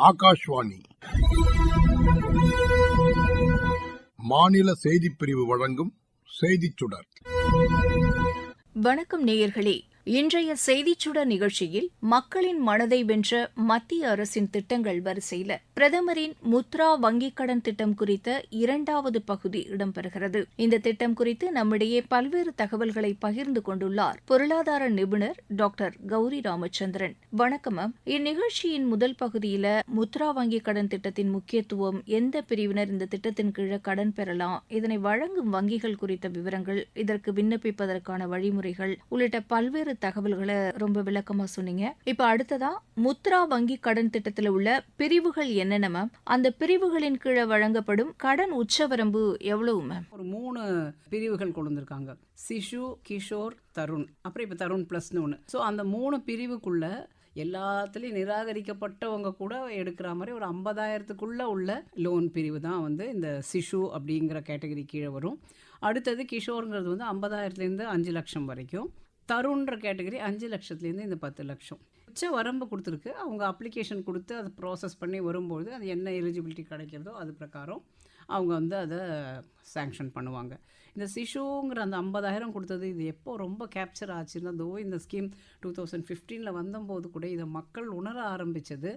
ஆகாஷ்வாணி. மாநில செய்திப் பிரிவு வழங்கும் செய்திச் சுடர் வணக்கம் நேயர்களே. இன்றைய செய்திச்சுடர் நிகழ்ச்சியில் மக்களின் மனதை வென்ற மத்திய அரசின் திட்டங்கள் வரிசையில் பிரதமரின் முத்ரா வங்கிக் கடன் திட்டம் குறித்த இரண்டாவது பகுதி இடம்பெறுகிறது. இந்த திட்டம் குறித்து நம்மிடையே பல்வேறு தகவல்களை பகிர்ந்து கொண்டுள்ளார் பொருளாதார நிபுணர் டாக்டர் கௌரி ராமச்சந்திரன். வணக்கம் இந்நிகழ்ச்சியின் முதல் பகுதியில முத்ரா வங்கிக் கடன் திட்டத்தின் முக்கியத்துவம் எந்த பிரிவினர் இந்த திட்டத்தின் கீழே கடன் பெறலாம் இதனை வழங்கும் வங்கிகள் குறித்த விவரங்கள் இதற்கு விண்ணப்பிப்பதற்கான வழிமுறைகள் உள்ளிட்ட பல்வேறு தகவல்களை ரொம்ப விளக்கமா சொன்னீங்க. இப்ப அடுத்ததா முத்ரா வங்கி கடன் திட்டத்துல உள்ள பிரிவுகள் என்னென்ன மேம் அந்த பிரிவுகளின் கீழே வழங்கப்படும் கடன் உச்சவரம்பு எவ்வளவு மேம் ஒரு மூணு பிரிவுகள் கொண்டு வந்திருக்காங்க சிஷு கிஷோர் தருண். அப்புறம் இப்போ தருண் ப்ளஸ்னு ஒன்று ஸோ அந்த மூணு பிரிவுக்குள்ள எல்லாத்துலேயும் நிராகரிக்கப்பட்டவங்க கூட எடுக்கிற மாதிரி ஒரு ஐம்பதாயிரத்துக்குள்ளே உள்ள லோன் பிரிவு தான் வந்து இந்த சிஷு அப்படிங்கிற கேட்டகரி கீழே வரும். அடுத்தது கிஷோருங்கிறது வந்து ஐம்பதாயிரத்துலேருந்து அஞ்சு லட்சம் வரைக்கும். தருண்ன்ற கேட்டகரி அஞ்சு லட்சத்துலேருந்து இந்த பத்து லட்சம். உச்ச வரம்பு கொடுத்துருக்கு. அவங்க அப்ளிகேஷன் கொடுத்து அதை ப்ராசஸ் பண்ணி வரும்போது அது என்ன எலிஜிபிலிட்டி கிடைக்கிறதோ அது பிரகாரம் அவங்க வந்து அதை சேங்ஷன் பண்ணுவாங்க. இந்த சிஷுங்கிற அந்த ஐம்பதாயிரம் கொடுத்தது இது எப்போ ரொம்ப கேப்சர் ஆச்சுன்னா தோ இந்த ஸ்கீம் டூ தௌசண்ட் ஃபிஃப்டீனில் வந்தபோது கூட இதை மக்கள் உணர ஆரம்பித்தது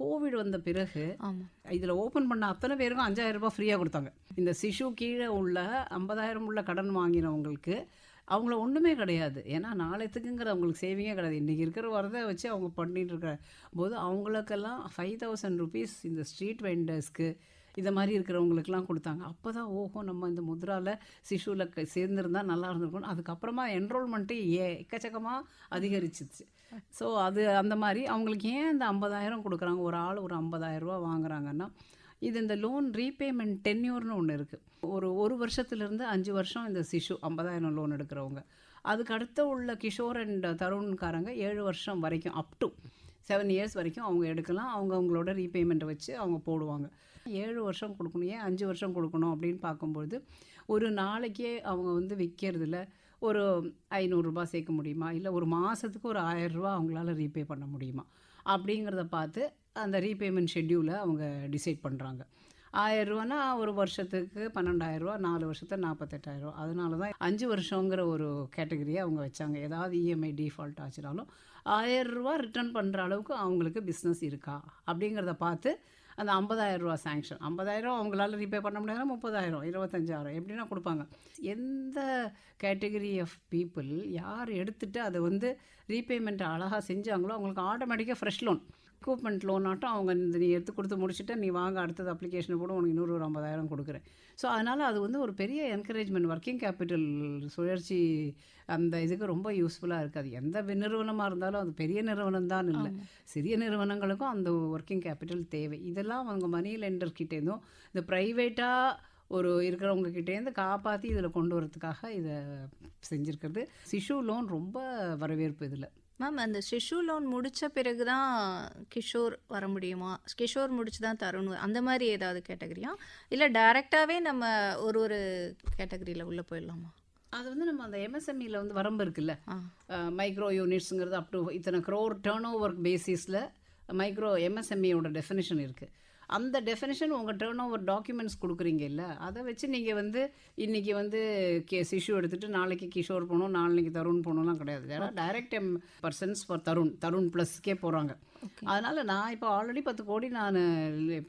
கோவிட் வந்த பிறகு இதில் ஓப்பன் பண்ண அத்தனை பேருக்கும் அஞ்சாயிரம் ரூபாய் ஃப்ரீயாக கொடுத்தாங்க. இந்த சிஷு கீழே உள்ள ஐம்பதாயிரம் உள்ள கடன் வாங்கினவங்களுக்கு அவங்கள ஒன்றுமே கிடையாது. ஏன்னா நாளைத்துக்குங்கிற அவங்களுக்கு சேவிங்கே கிடையாது. இன்றைக்கி இருக்கிற வரதை வச்சு அவங்க பண்ணிகிட்டு இருக்கிற போது அவங்களுக்கெல்லாம் ஃபைவ் தௌசண்ட் ருபீஸ் இந்த ஸ்ட்ரீட் வெண்டர்ஸ்க்கு இதை மாதிரி இருக்கிறவங்களுக்குலாம் கொடுத்தாங்க. அப்போ தான் ஓஹோ நம்ம இந்த முத்ராவில் சிஷுவில் சேர்ந்துருந்தா நல்லா இருந்திருக்கும் அதுக்கப்புறமா என்ரோல்மெண்ட்டு ஏ எக்கச்சக்கமாக அதிகரிச்சிச்சு. ஸோ அது அந்த மாதிரி அவங்களுக்கு ஏன் இந்த ஐம்பதாயிரம் கொடுக்குறாங்க? ஒரு ஆள் ஒரு ஐம்பதாயிரரூபா வாங்குறாங்கன்னா இது இந்த லோன் ரீபேமெண்ட் டென்யூர்னு ஒன்று இருக்குது ஒரு ஒரு வருஷத்துலேருந்து அஞ்சு வருஷம் இந்த சிஷு ஐம்பதாயிரம் லோன் எடுக்கிறவங்க. அதுக்கு அடுத்த உள்ள கிஷோர் அண்ட் தருண்காரங்க ஏழு வருஷம் வரைக்கும் அப் டு செவன் இயர்ஸ் வரைக்கும் அவங்க எடுக்கலாம். அவங்க அவங்களோட ரீபேமெண்ட்டை வச்சு அவங்க போடுவாங்க. ஏழு வருஷம் கொடுக்கணும். ஏன் அஞ்சு வருஷம் கொடுக்கணும் அப்படின்னு பார்க்கும்பொழுது ஒரு நாளைக்கே அவங்க வந்து விற்கிறதுல ஒரு ஐநூறுரூபா சேர்க்க முடியுமா? இல்லை ஒரு மாதத்துக்கு ஒரு ஆயரூபா அவங்களால ரீபே பண்ண முடியுமா? அப்படிங்கிறத பார்த்து அந்த ரீபேமெண்ட் ஷெட்யூலை அவங்க டிசைட் பண்ணுறாங்க ஆயிரரூவானா ஒரு வருஷத்துக்கு பன்னெண்டாயிரரூவா நாலு வருஷத்துக்கு நாற்பத்தெட்டாயிரரூவா அதனால தான் அஞ்சு வருஷங்கிற ஒரு கேட்டகரியை அவங்க வச்சாங்க. ஏதாவது இஎம்ஐ டிஃபால்ட் ஆச்சுனாலும் ஆயிரரூவா ரிட்டர்ன் பண்ணுற அளவுக்கு அவங்களுக்கு பிஸ்னஸ் இருக்கா? அப்படிங்கிறத பார்த்து அந்த ஐம்பதாயிரரூவா சேங்ஷன் ஐம்பதாயிரம் அவங்களால ரீபே பண்ண முடியாது முப்பதாயிரம் இருபத்தஞ்சாயிரம் எப்படின்னா கொடுப்பாங்க. எந்த கேட்டகரி ஆஃப் பீப்புள் யார் எடுத்துகிட்டு அதை வந்து ரீபேமெண்ட் அழகாக செஞ்சாங்களோ அவங்களுக்கு ஆட்டோமேட்டிக்காக ஃப்ரெஷ் லோன் எக்யூப்மெண்ட் லோன் ஆட்டம் அவங்க இந்த நீ எடுத்து கொடுத்து முடிச்சுட்டு நீ வாங்க அடுத்தது அப்ளிகேஷன் கூட உனக்கு இன்னொரு ஒரு ஐம்பதாயிரம் கொடுக்குறேன். ஸோ அதனால் அது வந்து ஒரு பெரிய என்கரேஜ்மெண்ட் ஒர்க்கிங் கேபிட்டல் சுழற்சி அந்த இதுக்கு ரொம்ப யூஸ்ஃபுல்லாக இருக்குது அது எந்த நிறுவனமாக இருந்தாலும் அது பெரிய நிறுவனம் தான் இல்லை சிறிய நிறுவனங்களுக்கும் அந்த ஒர்க்கிங் கேபிட்டல் தேவை. இதெல்லாம் அவங்க மணி லெண்டர் கிட்டேருந்தும் இந்த ப்ரைவேட்டாக ஒரு இருக்கிறவங்க கிட்டேருந்து காப்பாற்றி இதில் கொண்டு வரதுக்காக இதை செஞ்சுருக்கிறது. சிஷு லோன் ரொம்ப வரவேற்பு இதில். மேம் அந்த சிசு லோன் முடிச்ச பிறகுதான் கிஷோர் வர முடியுமா? கிஷோர் முடிச்சு தான் தருண் அந்த மாதிரி ஏதாவது கேட்டகரியா? இல்லை டைரக்டாவே நம்ம ஒரு ஒரு கேட்டகரியில உள்ள போயிடலாமா? அது வந்து நம்ம அந்த எம்எஸ்எம்இல வந்து வரம்பு இருக்குல்ல. மைக்ரோ யூனிட்ஸுங்கிறது அப் டு இத்தனை க்ரோர் டேர்ன் ஓவர் பேசிஸில் மைக்ரோ எம்எஸ்எம்இயோட டெஃபினேஷன் இருக்குது அந்த டெஃபினேஷன் உங்கள் டேர்ன் ஓவர் டாக்குமெண்ட்ஸ் கொடுக்குறீங்க இல்லை அதை வச்சு நீங்கள் வந்து இன்றைக்கி வந்து கே சிஷு எடுத்துகிட்டு நாளைக்கு கிஷோர் போகணும் நாளைக்கு தருண் போகணும்லாம் கிடையாது. ஏன்னா direct M persons for Tarun Tarun ப்ளஸ்க்கே போகிறாங்க அதனால் நான் இப்போ ஆல்ரெடி பத்து கோடி நான்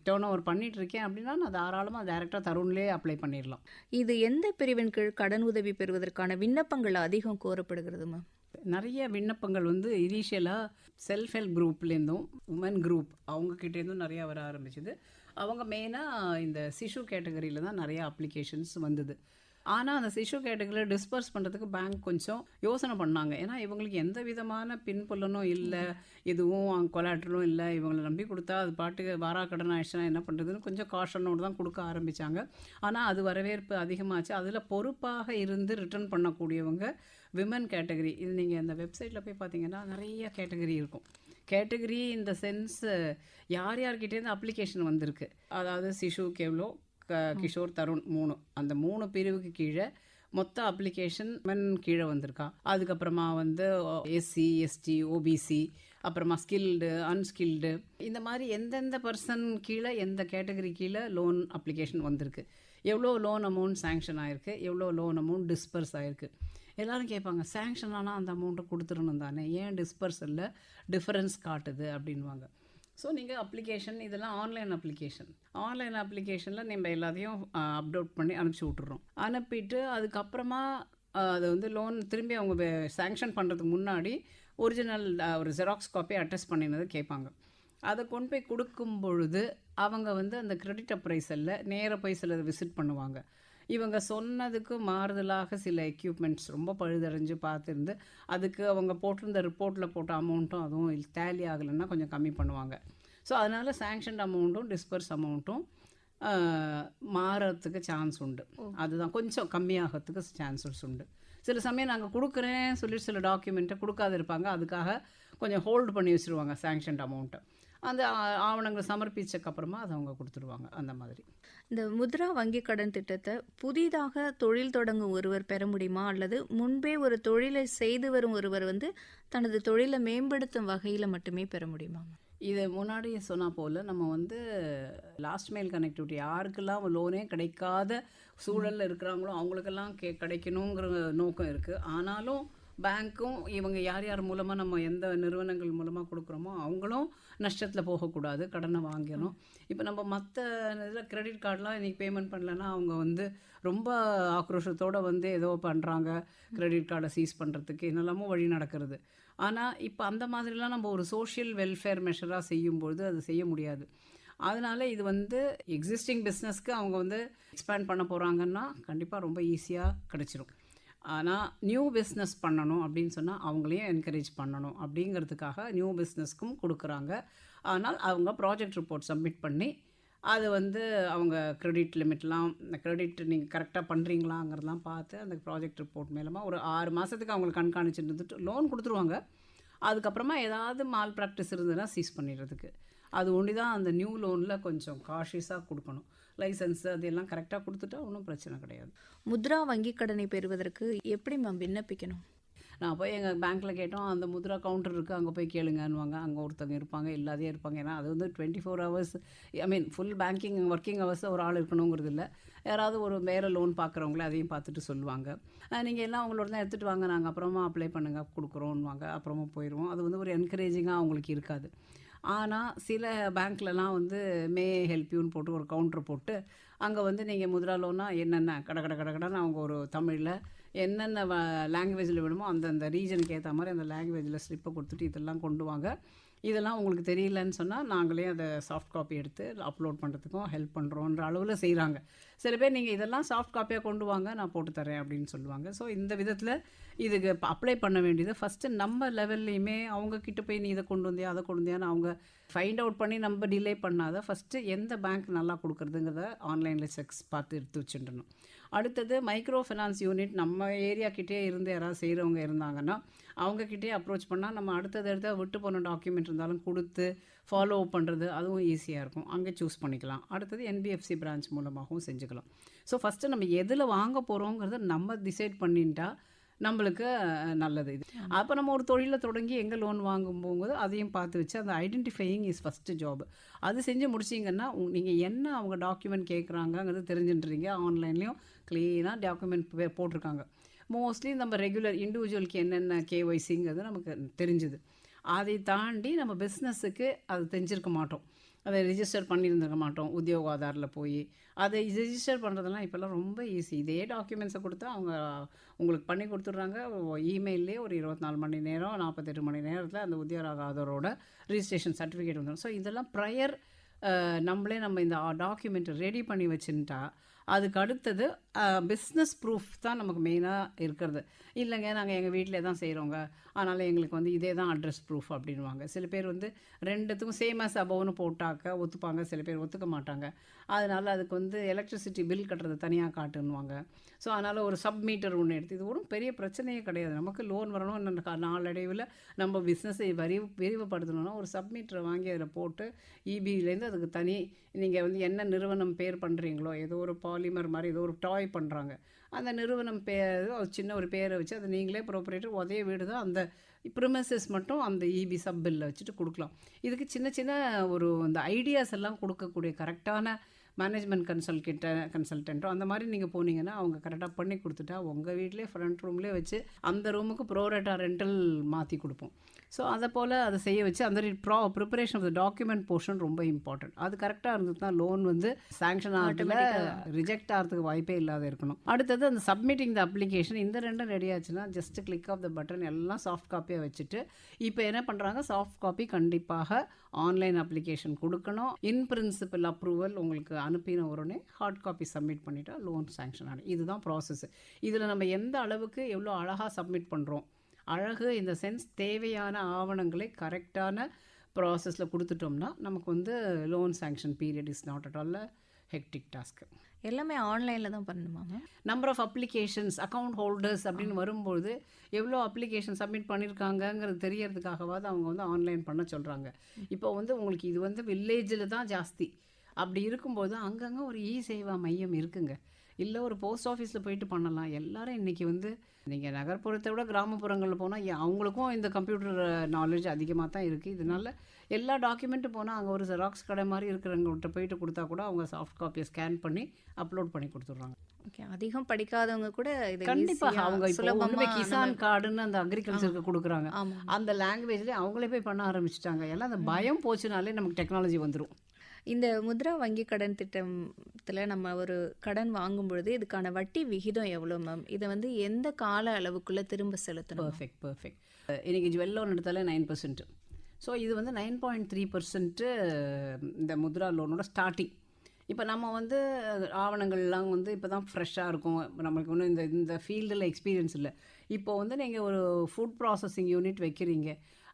டேர்ன் ஓவர் பண்ணிட்டு இருக்கேன் அப்படின்னா நான் தாராளமாக டைரெக்டாக தருண்லேயே அப்ளை பண்ணிடலாம். இது எந்த பிரிவின் கீழ் கடன் உதவி பெறுவதற்கான விண்ணப்பங்கள் அதிகம் கோரப்படுகிறது மேம் நிறைய விண்ணப்பங்கள் வந்து இனிஷியலாக செல்ஃப் ஹெல்ப் குரூப்லேருந்தும் உமன் குரூப் அவங்கக்கிட்டேருந்தும் நிறையா வர ஆரம்பிச்சது. அவங்க மெயினாக இந்த சிஷு கேட்டகரியில் தான் நிறையா அப்ளிகேஷன்ஸ் வந்தது. ஆனால் அந்த சிஷு கேட்டகரியில் டிஸ்பர்ஸ் பண்ணுறதுக்கு பேங்க் கொஞ்சம் யோசனை பண்ணாங்க. ஏன்னா இவங்களுக்கு எந்த விதமான பின்புலனும் இல்லை எதுவும் கொலாட்டரும் இல்லை. இவங்களை நம்பி கொடுத்தா அது பாட்டுக்கு வாரா கடன் ஆயிடுச்சுன்னா என்ன பண்ணுறதுன்னு கொஞ்சம் காஷனோடு தான் கொடுக்க ஆரம்பித்தாங்க ஆனால் அது வரவேற்பு அதிகமாச்சு. அதில் பொறுப்பாக இருந்து ரிட்டர்ன் பண்ணக்கூடியவங்க விமன் கேட்டகரி இது நீங்கள் அந்த வெப்சைட்டில் போய் பார்த்தீங்கன்னா நிறைய கேட்டகரி இருக்கும். கேட்டகரி இந்த சென்ஸ் யார் யார்கிட்டேருந்து அப்ளிகேஷன் வந்திருக்கு? அதாவது சிஷுக்கு எவ்வளோ கிஷோர் தருண் மூணு. அந்த மூணு பிரிவுக்கு கீழே மொத்த அப்ளிகேஷன் கீழே வந்திருக்கா. அதுக்கப்புறமா வந்து எஸ்சி எஸ்டி ஓபிசி அப்புறமா ஸ்கில்டு அன்ஸ்கில்டு இந்த மாதிரி எந்தெந்த பர்சன் கீழே எந்த கேட்டகரி கீழே லோன் அப்ளிகேஷன் வந்திருக்கு. எவ்வளோ லோன் அமௌண்ட் சேங்ஷன் ஆயிருக்கு எவ்வளோ லோன் அமௌண்ட் டிஸ்பர்ஸ் ஆயிருக்கு. எல்லாரும் கேட்பாங்க சேங்ஷன் ஆனால் அந்த அமௌண்ட்டை கொடுத்துடணும் தானே? ஏன் டிஸ்பர்சலில் டிஃபரன்ஸ் காட்டுது அப்படின்வாங்க ஸோ நீங்கள் அப்ளிகேஷன் இதெல்லாம் ஆன்லைன் அப்ளிகேஷன் ஆன்லைன் அப்ளிகேஷனில் நம்ம எல்லாத்தையும் அப்லோட் பண்ணி அனுப்பிச்சி விட்டுறோம். அனுப்பிட்டு அதுக்கப்புறமா அது வந்து லோன் திரும்பி அவங்க சேங்ஷன் பண்ணுறதுக்கு முன்னாடி ஒரிஜினல் ஒரு ஜெராக்ஸ் காப்பி அட்டஸ்ட் பண்ணினது கேட்பாங்க. அதை கொண்டு போய் கொடுக்கும் பொழுது அவங்க வந்து அந்த கிரெடிட் அப்ரைசலில் நேராக போய் சிலர் விசிட் பண்ணுவாங்க. இவங்க சொன்னதுக்கு மாறுதலாக சில எக்யூப்மெண்ட்ஸ் ரொம்ப பழுதடைஞ்சு பார்த்துருந்து அதுக்கு அவங்க போட்டிருந்த ரிப்போர்ட்டில் போட்ட அமௌண்ட்டும் அதுவும் டேலி ஆகலைன்னா கொஞ்சம் கம்மி பண்ணுவாங்க. ஸோ அதனால் சேங்ஷன் அமௌண்ட்டும் டிஸ்பர்ஸ் அமௌண்ட்டும் மாறத்துக்கு சான்ஸ் உண்டு. அதுதான். கொஞ்சம் கம்மியாகிறதுக்கு சான்சஸ் உண்டு. சில சமயம் நாங்கள் கொடுக்குறேன் சொல்லி சில டாக்குமெண்ட்டை கொடுக்காத இருப்பாங்க அதுக்காக கொஞ்சம் ஹோல்டு பண்ணி வச்சுருவாங்க சேங்ஷன் அமௌண்ட்டை அந்த ஆவணங்களை சமர்ப்பிச்சக்கப்புறமா அதை அவங்க கொடுத்துருவாங்க அந்த மாதிரி. இந்த முத்ரா வங்கி கடன் திட்டத்தை புதிதாக தொழில் தொடங்கும் ஒருவர் பெற முடியுமா? அல்லது முன்பே ஒரு தொழிலை செய்து வரும் ஒருவர் வந்து தனது தொழிலை மேம்படுத்தும் வகையில் மட்டுமே பெற முடியுமா? இது முன்னாடி சொன்னா போல் நம்ம வந்து லாஸ்ட் மைல் கனெக்டிவிட்டி யாருக்கெல்லாம் லோனே கிடைக்காத சூழலில் இருக்கிறாங்களோ அவங்களுக்கெல்லாம் கே கிடைக்கணுங்கிற நோக்கம் இருக்குது ஆனாலும் பேங்க்கும் இவங்க யார் யார் மூலமாக நம்ம எந்த நிறுவனங்கள் மூலமாக கொடுக்குறோமோ அவங்களும் நஷ்டத்தில் போகக்கூடாது கடனை வாங்கணும் இப்போ நம்ம மற்ற இதில் கிரெடிட் கார்டெலாம் இன்றைக்கி பேமெண்ட் பண்ணலன்னா அவங்க வந்து ரொம்ப ஆக்ரோஷத்தோடு வந்து ஏதோ பண்ணுறாங்க கிரெடிட் கார்டை சீஸ் பண்ணுறதுக்கு என்னெல்லாமோ வழி நடக்கிறது. ஆனால் இப்போ அந்த மாதிரிலாம் நம்ம ஒரு சோஷியல் வெல்ஃபேர் மெஷராக செய்யும்பொழுது அது செய்ய முடியாது. அதனால இது வந்து எக்ஸிஸ்டிங் பிஸ்னஸ்க்கு அவங்க வந்து எக்ஸ்பேண்ட் பண்ண போகிறாங்கன்னா கண்டிப்பாக ரொம்ப ஈஸியாக கிடச்சிரும். ஆனால் நியூ பிஸ்னஸ் பண்ணணும் அப்படின்னு சொன்னால் அவங்களையும் என்கரேஜ் பண்ணணும். அப்படிங்கிறதுக்காக நியூ பிஸ்னஸ்க்கும் கொடுக்குறாங்க. ஆனால் அவங்க ப்ராஜெக்ட் ரிப்போர்ட் சப்மிட் பண்ணி அது வந்து அவங்க க்ரெடிட் லிமிட்லாம் க்ரெடிட் நீங்கள் கரெக்டாக பண்ணுறீங்களாங்கிறதெல்லாம் பார்த்து அந்த ப்ராஜெக்ட் ரிப்போர்ட் மூலமாக ஒரு ஆறு மாதத்துக்கு அவங்களுக்கு கண்காணிச்சுட்டு இருந்துட்டு லோன் கொடுத்துருவாங்க. அதுக்கப்புறமா ஏதாவது மால் ப்ராக்டிஸ் இருந்ததுன்னா சீஸ் பண்ணிடுறதுக்கு. அது ஒன்று தான் அந்த நியூ லோனில் கொஞ்சம் காஷியஸாக கொடுக்கணும். லைசன்ஸ் அதெல்லாம் கரெக்டாக கொடுத்துட்டா ஒன்றும் பிரச்சனை கிடையாது. முத்ரா வங்கி கடனை பெறுவதற்கு எப்படி மேம் விண்ணப்பிக்கணும்? நான் போய் எங்கள் பேங்க்கில் கேட்டோம் அந்த முத்ரா கவுண்டர் இருக்குது அங்கே போய் கேளுங்கன்னுவாங்க. அங்கே ஒருத்தங்க இருப்பாங்க இல்லாதே இருப்பாங்க. ஏன்னா அது வந்து twenty four hours I mean full banking working hours ஒரு ஆள் இருக்கணுங்கிறது இல்லை. யாராவது ஒரு வேறு லோன் பார்க்குறவங்கள அதையும் பார்த்துட்டு சொல்லுவாங்க. நீங்கள் எல்லாம் அவங்களோட தான் எடுத்துகிட்டு வாங்க. நாங்கள் அப்புறமா அப்ளை பண்ணுங்க கொடுக்குறோன்னுவாங்க. அப்புறமா போயிடுவோம் அது வந்து ஒரு என்கரேஜிங்காக அவங்களுக்கு இருக்காது. ஆனால் சில பேங்க்லலாம் வந்து மே ஹெல்ப் யூன்னு போட்டு ஒரு கவுண்டர் போட்டு அங்கே வந்து நீங்கள் முத்ரா லோனா என்னென்ன? கட கட கட கடன்னு அவங்க ஒரு தமிழில் என்னென்ன லாங்குவேஜில் வேணுமோ அந்தந்த ரீஜனுக்கு ஏற்ற மாதிரி அந்த லாங்குவேஜில் ஸ்லிப்பை கொடுத்துட்டு இதெல்லாம் கொண்டு வாங்க. இதெல்லாம் உங்களுக்கு தெரியலன்னு சொன்னால் நாங்களே அதை சாஃப்ட் காப்பி எடுத்து அப்லோட் பண்ணுறதுக்கும் ஹெல்ப் பண்ணுறோன்ற அளவில் செய்கிறாங்க சில பேர் நீங்கள் இதெல்லாம் சாஃப்ட் காப்பியாக கொண்டு வாங்க நான் போட்டு தரேன் அப்படின்னு சொல்லுவாங்க. ஸோ இந்த விதத்தில் இதுக்கு அப்ளை பண்ண வேண்டியது ஃபஸ்ட்டு நம்ம லெவல்லையுமே அவங்கக்கிட்ட போய் நீ இதை கொண்டு வந்தியா அதை கொண்டு வந்தியான்னு அவங்க ஃபைண்ட் அவுட் பண்ணி நம்ம டிலே பண்ணாத ஃபஸ்ட்டு எந்த பேங்க் நல்லா கொடுக்குறதுங்கிறத ஆன்லைனில் செக்ஸ் பார்த்து எடுத்து வச்சுட்டணும் அடுத்தது மைக்ரோ ஃபினான்ஸ் யூனிட் நம்ம ஏரியாக்கிட்டே இருந்து யாராவது செய்கிறவங்க இருந்தாங்கன்னா அவங்கக்கிட்டே அப்ரோச் பண்ணால் நம்ம அடுத்தது அடுத்த விட்டு போன டாக்குமெண்ட் இருந்தாலும் கொடுத்து ஃபாலோ பண்ணுறது அதுவும் ஈஸியாக இருக்கும். அங்கே சூஸ் பண்ணிக்கலாம். அடுத்தது என்பிஎஃப்சி பிரான்ச் மூலமாகவும் செஞ்சுக்கலாம். ஸோ ஃபஸ்ட்டு நம்ம எதில் வாங்க போகிறோங்கிறத நம்ம டிசைட் பண்ணிட்டா நம்மளுக்கு நல்லது இது. அப்போ நம்ம ஒரு தொழிலை தொடங்கி எங்கே லோன் வாங்கும் போகும்போது அதையும் பார்த்து வச்சு அந்த ஐடென்டிஃபையிங் இஸ் ஃபஸ்ட்டு ஜாப் அது செஞ்சு முடிச்சிங்கன்னா நீங்கள் என்ன அவங்க டாக்குமெண்ட் கேட்குறாங்கங்கிறது தெரிஞ்சுன்றீங்க. ஆன்லைன்லேயும் க்ளீனாக டாக்குமெண்ட் போட்டிருக்காங்க. மோஸ்ட்லி நம்ம ரெகுலர் இண்டிவிஜுவலுக்கு என்னென்ன கேஒய்சிங்கிறது நமக்கு தெரிஞ்சுது. அதை தாண்டி நம்ம பிஸ்னஸுக்கு அது தெரிஞ்சிருக்க மாட்டோம். அதை ரிஜிஸ்டர் பண்ணியிருந்திருக்க மாட்டோம் உத்தியோக ஆதாரில் போய். அதை ரிஜிஸ்டர் பண்ணுறதெல்லாம் இப்போல்லாம் ரொம்ப ஈஸி இதே டாக்குமெண்ட்ஸை கொடுத்தா அவங்க உங்களுக்கு பண்ணி கொடுத்துட்றாங்க. இமெயிலே ஒரு இருபத்தி நாலு மணி நேரம் நாற்பத்தெட்டு மணி நேரத்தில் அந்த உத்தியோக ஆதாரோட ரிஜிஸ்ட்ரேஷன் சர்டிஃபிகேட் வந்துடும் ஸோ இதெல்லாம் ப்ரையர் நம்மளே நம்ம இந்த டாக்குமெண்ட் ரெடி பண்ணி வச்சுட்டா அதுக்கு அடுத்தது பிஸ்னஸ் ப்ரூஃப் தான் நமக்கு மெயினாக இருக்கிறது. இல்லைங்க நாங்கள் எங்கள் வீட்டிலே தான் செய்கிறோங்க அதனால் எங்களுக்கு வந்து இதே தான் அட்ரஸ் ப்ரூஃப் அப்படின்வாங்க சில பேர் வந்து ரெண்டுத்துக்கும் சேம் ஆஸ் அபவ்னு போட்டாக்க ஒத்துப்பாங்க சில பேர் ஒத்துக்க மாட்டாங்க. அதனால் அதுக்கு வந்து எலக்ட்ரிசிட்டி பில் கட்டுறது தனியாக காட்டுன்னுவாங்க. ஸோ அதனால் ஒரு சப் மீட்டர் ஒன்று எடுத்து இது ஒன்றும் பெரிய பிரச்சனையே கிடையாது. நமக்கு லோன் வரணும் நாளடைவில் நம்ம பிஸ்னஸை விரிவு விரிவுபடுத்தணும்னா ஒரு சப் மீட்டரை வாங்கி அதில் போட்டு இபியிலேருந்து அதுக்கு தனி நீங்கள் வந்து என்ன நிறுவனம் பேர் பண்ணுறீங்களோ ஏதோ ஒரு பாலிமர் மாதிரி ஏதோ ஒரு டாய் பண்ணுறாங்க அந்த நிறுவனம் பேர் ஒரு சின்ன ஒரு பேரை வச்சு அதை நீங்களே ப்ரோப்ரேட்டர் ஒரே வீடு தான் அந்த ப்ரிமசஸ் மட்டும் அந்த இபி சப் பில்லில் வச்சுட்டு கொடுக்கலாம். இதுக்கு சின்ன சின்ன ஒரு இந்த ஐடியாஸ் எல்லாம் கொடுக்கக்கூடிய கரெக்டான மேனேஜ்மெண்ட் கன்சல்கிட்ட கன்சல்டண்ட்டோ அந்த மாதிரி நீங்கள் போனீங்கன்னா அவங்க கரெக்டாக பண்ணி கொடுத்துட்டா உங்கள் வீட்டிலே ஃப்ரண்ட் ரூம்லேயே வச்சு அந்த ரூமுக்கு ப்ரோரேட்டா ரெண்டல் மாற்றி கொடுப்போம். ஸோ அதை போல் அதை செய்ய வச்சு அந்த ப்ரா preparation of the document portion ரொம்ப இம்பார்ட்டன்ட் அது கரெக்டாக இருந்தது தான் லோன் வந்து சாங்ஷன் ஆகிறதுல ரிஜெக்ட் ஆகிறதுக்கு வாய்ப்பே இல்லாத இருக்கணும். அடுத்தது அந்த சப்மிட்டிங் த அப்ளிகேஷன் இந்த ரெண்டும் ரெடி ஆச்சுன்னா just click of the button எல்லாம் சாஃப்ட் காப்பியாக வச்சுட்டு இப்போ என்ன பண்ணுறாங்க சாஃப்ட் காப்பி கண்டிப்பாக ஆன்லைன் அப்ளிகேஷன் கொடுக்கணும். இன் பிரின்சிபல் அப்ரூவல் உங்களுக்கு அனுப்பின உடனே ஹார்ட் காப்பி சப்மிட் பண்ணிட்டா லோன் சாங்ஷன் ஆகும் இதுதான் ப்ராசஸ் இதில் நம்ம எந்த அளவுக்கு எவ்வளோ அழகாக சப்மிட் பண்ணுறோம் அழகு இந்த சென்ஸ் தேவையான ஆவணங்களை கரெக்டான ப்ராசஸில் கொடுத்துட்டோம்னா நமக்கு வந்து loan sanction period is not at all hectic task எல்லாமே ஆன்லைனில் தான் பண்ணணுமா number of applications account holders அப்படின்னு வரும்பொழுது எவ்வளோ அப்ளிகேஷன் சப்மிட் பண்ணியிருக்காங்கங்கிறது தெரியறதுக்காகவாது அவங்க வந்து ஆன்லைன் பண்ண சொல்கிறாங்க இப்போ வந்து உங்களுக்கு இது வந்து வில்லேஜில் தான் ஜாஸ்தி. அப்படி இருக்கும்போது அங்கங்கே ஒரு இ சேவா மையம் இருக்குங்க. இல்லை ஒரு போஸ்ட் ஆஃபீஸில் போயிட்டு பண்ணலாம். எல்லாரும் இன்றைக்கி வந்து நீங்கள் நகர்ப்புறத்தை விட கிராமப்புறங்களில் போனால் அவங்களுக்கும் இந்த கம்ப்யூட்டர் நாலேஜ் அதிகமாக தான் இருக்குது இதனால எல்லா டாக்குமெண்ட்டும் போனால் அங்கே ஒரு ஜெராக்ஸ் கடை மாதிரி இருக்கிறவங்கள்ட்ட போயிட்டு கொடுத்தா கூட அவங்க சாஃப்ட் காப்பியை ஸ்கேன் பண்ணி அப்லோட் பண்ணி கொடுத்துட்றாங்க. ஓகே. அதிகம் படிக்காதவங்க கூட இது கண்டிப்பாக அவங்க இப்போ சுலபமா ஒன்றுமே அந்த கிசான் கார்டுன்னு அந்த அக்ரிகல்ச்சருக்கு கொடுக்குறாங்க. அந்த லாங்குவேஜ்லேயே அவங்களே போய் பண்ண ஆரம்பிச்சிட்டாங்க. எல்லாம் அந்த பயம் போச்சுனாலே நமக்கு டெக்னாலஜி வந்துடும் இந்த முத்ரா வங்கி கடன் திட்டத்தில் நம்ம ஒரு கடன் வாங்கும் பொழுது இதுக்கான வட்டி விகிதம் எவ்வளோ மேம் இதை வந்து எந்த கால அளவுக்குள்ளே திரும்ப செலுத்தணும்? பர்ஃபெக்ட் பர்ஃபெக்ட் இன்றைக்கி ஜுவல் லோன் எடுத்தாலே நைன் பர்சன்ட் ஸோ இது வந்து நைன் பாயிண்ட் த்ரீ பர்சன்ட்டு இந்த முத்ரா லோனோட ஸ்டார்டிங் இப்போ நம்ம வந்து ஆவணங்கள்லாம் வந்து இப்போ தான் ஃப்ரெஷ்ஷாக இருக்கும். நம்மளுக்கு ஒன்றும் இந்த இந்த ஃபீல்டில் எக்ஸ்பீரியன்ஸ் இல்லை. இப்போ வந்து நீங்கள் ஒரு ஃபுட் ப்ராசஸிங் யூனிட் வைக்கிறீங்க.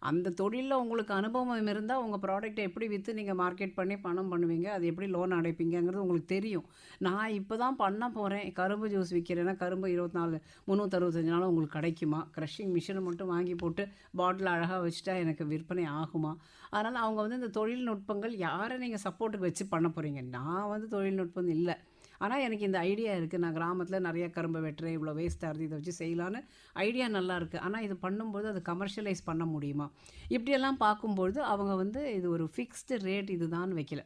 அந்த தொழிலில் உங்களுக்கு அனுபவம் இருந்தால் உங்கள் ப்ராடக்ட்டை எப்படி விற்று நீங்கள் மார்க்கெட் பண்ணி பணம் பண்ணுவீங்க? அது எப்படி லோன் அடைப்பீங்கிறது உங்களுக்கு தெரியும். நான் இப்போ தான் பண்ண போகிறேன் கரும்பு ஜூஸ் விற்கிறேன்னா கரும்பு இருபத்தி நாலு முந்நூற்றறுபத்தஞ்சு நாள் உங்களுக்கு கிடைக்குமா? க்ரஷிங் மிஷினை மட்டும் வாங்கி போட்டு பாட்டில் அழகாக வச்சுட்டா எனக்கு விற்பனை ஆகுமா? அதனால் அவங்க வந்து இந்த தொழில்நுட்பங்கள் யாரை நீங்கள் சப்போர்ட்டுக்கு வச்சு பண்ண போகிறீங்க நான் வந்து தொழில்நுட்பம் இல்லை. ஆனால் எனக்கு இந்த ஐடியா இருக்குது நான் கிராமத்தில் நிறைய கரும்பு வெட்டுறேன் இவ்வளோ வேஸ்ட்டாக இருக்குது இதை வச்சு செய்யலான்னு ஐடியா நல்லா இருக்குது ஆனால் இது பண்ணும்போது அது கமர்ஷியலைஸ் பண்ண முடியுமா? இப்படியெல்லாம் பார்க்கும்பொழுது அவங்க வந்து இது ஒரு ஃபிக்ஸ்டு ரேட் இதுதான் வைக்கல.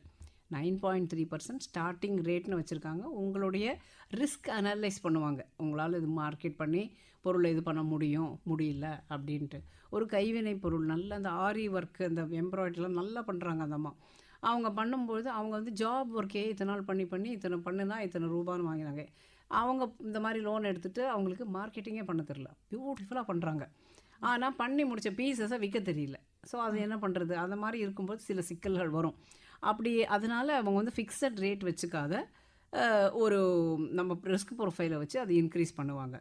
Nine point three percent starting ரேட்னு வச்சுருக்காங்க. உங்களுடைய ரிஸ்க் அனலைஸ் பண்ணுவாங்க. உங்களால் இது மார்க்கெட் பண்ணி பொருளை இது பண்ண முடியும் முடியல அப்படின்ட்டு. ஒரு கைவினை பொருள் நல்ல அந்த ஆரி ஒர்க்கு அந்த எம்ப்ராய்டரிலாம் நல்லா பண்ணுறாங்க அந்த அம்மா. அவங்க பண்ணும்பொழுது அவங்க வந்து ஜாப் ஒர்க்கே இத்தனை நாள் பண்ணி பண்ணி இத்தனை பண்ணுனா இத்தனை ரூபான்னு வாங்கினாங்க. அவங்க இந்த மாதிரி லோன் எடுத்துகிட்டு அவங்களுக்கு மார்க்கெட்டிங்கே பண்ண தெரில பியூட்டிஃபுல்லாக பண்ணுறாங்க ஆனால் பண்ணி முடித்த பீசஸை விற்க தெரியல. ஸோ அது என்ன பண்ணுறது அந்த மாதிரி இருக்கும்போது சில சிக்கல்கள் வரும். அப்படி அதனால் அவங்க வந்து ஃபிக்ஸட் ரேட் வச்சுக்காத ஒரு நம்ம ரிஸ்க் ப்ரொஃபைலை வச்சு அதை இன்க்ரீஸ் பண்ணுவாங்க.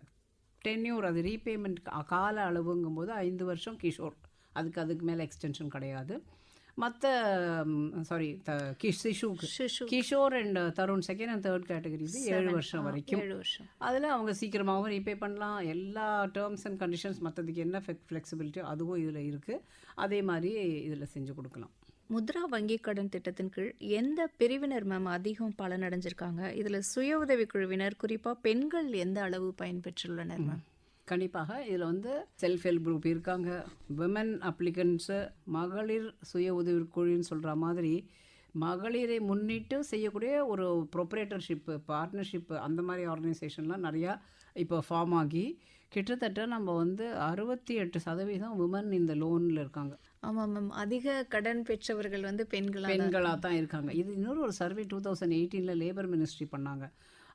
டென்யூர் அது ரீபேமெண்ட் கால அளவுங்கும்போது ஐந்து வருஷம் கிஷோர். அதுக்கு அதுக்கு மேலே எக்ஸ்டென்ஷன் கிடையாது. மற்ற சாரி கிஷ் சிஷுக்கு Shishu Kishor and Tarun second and third categories ஏழு வருஷம் வரைக்கும். ஏழு வருஷம். அதில் அவங்க சீக்கிரமாகவும் ரீபே பண்ணலாம். எல்லா டேர்ம்ஸ் அண்ட் கண்டிஷன்ஸ் மற்றதுக்கு என்ன ஃப்ளெக்சிபிலிட்டியோ அதுவும் இதில் இருக்குது அதே மாதிரி இதில் செஞ்சு கொடுக்கலாம். முத்ரா வங்கி கடன் திட்டத்தின் கீழ் எந்த பிரிவினர் மேம் அதிகம் பலனடைஞ்சிருக்காங்க? இதுல சுய உதவி குழுவினர் குறிப்பா பெண்கள் எந்த அளவு பயன்பெற்றுள்ளனர் மேம்? கண்டிப்பாக இதில் வந்து செல்ஃப் ஹெல்ப் குரூப் இருக்காங்க. விமன் அப்ளிகன்ஸு மகளிர் சுய உதவி குழுன்னு சொல்கிற மாதிரி மகளிரை முன்னிட்டு செய்யக்கூடிய ஒரு ப்ரொப்ரேட்டர்ஷிப்பு பார்ட்னர்ஷிப்பு அந்த மாதிரி ஆர்கனைசேஷன்லாம் நிறையா இப்போ ஃபார்ம் ஆகி கிட்டத்தட்ட நம்ம வந்து அறுபத்தி எட்டு சதவீதம் விமன் இந்த லோனில் இருக்காங்க. ஆமா மேம் அதிக கடன் பெற்றவர்கள் வந்து பெண்களா தான் பெண்களாக தான் இருக்காங்க. இது இன்னொரு ஒரு சர்வே டூ தௌசண்ட் எயிட்டீனில் லேபர் மினிஸ்ட்ரி பண்ணாங்க.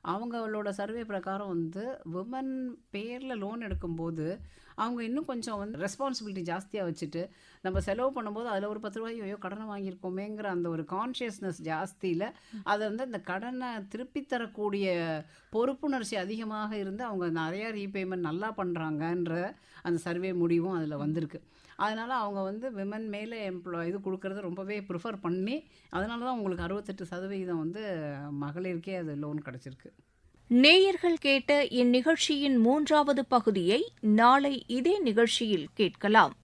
அவங்களோட சர்வே பிரகாரம் வந்து உமன் பேரில் லோன் எடுக்கும்போது அவங்க இன்னும் கொஞ்சம் வந்து ரெஸ்பான்சிபிலிட்டி ஜாஸ்தியாக வச்சுட்டு நம்ம செலவு பண்ணும்போது அதில் ஒரு பத்து ரூபாய் ஐயோ கடனை வாங்கியிருக்கோமேங்கிற அந்த ஒரு கான்ஷியஸ்னஸ் ஜாஸ்தியில் அதை வந்து அந்த கடனை திருப்பி தரக்கூடிய பொறுப்புணர்ச்சி அதிகமாக இருந்து அவங்க நிறையா ரீபேமெண்ட் நல்லா பண்ணுறாங்கன்ற அந்த சர்வே முடிவும் அதில் வந்திருக்கு. அதனால் அவங்க வந்து விமன் மேலே எம்ப்ளாய் இது கொடுக்கறத ரொம்பவே ப்ரிஃபர் பண்ணி அதனால தான் உங்களுக்கு அறுபத்தெட்டு சதவீதம் வந்து மகளிருக்கே அது லோன் கிடச்சிருக்கு. நேயர்கள் கேட்ட இந்நிகழ்ச்சியின் மூன்றாவது பகுதியை நாளை இதே நிகழ்ச்சியில் கேட்கலாம்.